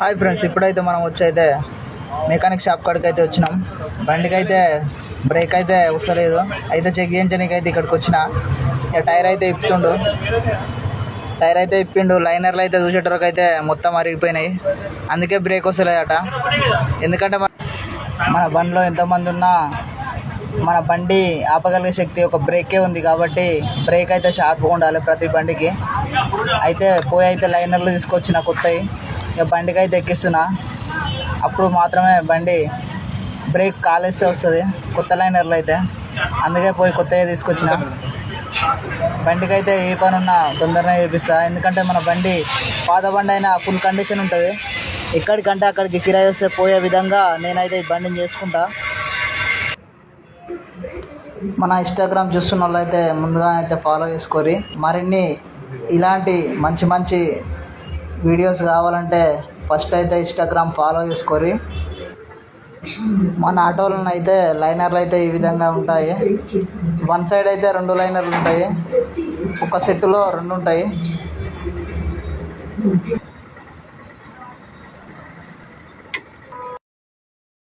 Hi friends ఇప్పుడైతే మనం వచ్చి అయితే మెకానిక్ షాప్ కాడికి అయితే వచ్చినాం. బండికి అయితే బ్రేక్ అయితే వస్తలేదు. అయితే చెక్ చేయించడానికి అయితే ఇక్కడికి వచ్చిన. ఇక టైర్ అయితే ఇప్పుతుండు టైర్ అయితే ఇప్పిండు. లైనర్లు అయితే చూసేటరకు అయితే మొత్తం అరిగిపోయినాయి. అందుకే బ్రేక్ వస్తలేదట. ఎందుకంటే మన బండిలో ఎంతమంది ఉన్నా మన బండి ఆపగలిగే శక్తి ఒక బ్రేకే ఉంది కాబట్టి బ్రేక్ అయితే షార్ప్గా ఉండాలి ప్రతి బండికి. అయితే పోయి అయితే లైనర్లు తీసుకొచ్చిన కొత్తవి ఇక బండికి అయితే ఎక్కిస్తున్నా. అప్పుడు మాత్రమే బండి బ్రేక్ కాలేస్తే వస్తుంది. కొత్త లైనర్లు అయితే. అందుకే పోయి కొత్తగా తీసుకొచ్చిన. బండికి అయితే ఏ పని ఉన్నా తొందరగా చేపిస్తా. ఎందుకంటే మన బండి పాత బండి అయినా ఫుల్ కండిషన్ ఉంటుంది. ఎక్కడికంటే అక్కడికి కిరాయి వస్తే పోయే విధంగా నేనైతే ఈ బండిని చేసుకుంటా. మన ఇన్స్టాగ్రామ్ చూస్తున్న వాళ్ళు అయితే ముందుగా అయితే ఫాలో చేసుకోరి. మరిన్ని ఇలాంటి మంచి మంచి వీడియోస్ కావాలంటే ఫస్ట్ అయితే ఇన్స్టాగ్రామ్ ఫాలో చేసుకోరి మన ఆటోలను అయితే లైనర్లు అయితే ఈ విధంగా ఉంటాయి. వన్ సైడ్ అయితే రెండు లైనర్లు ఉంటాయి. ఒక సెట్టులో రెండు ఉంటాయి.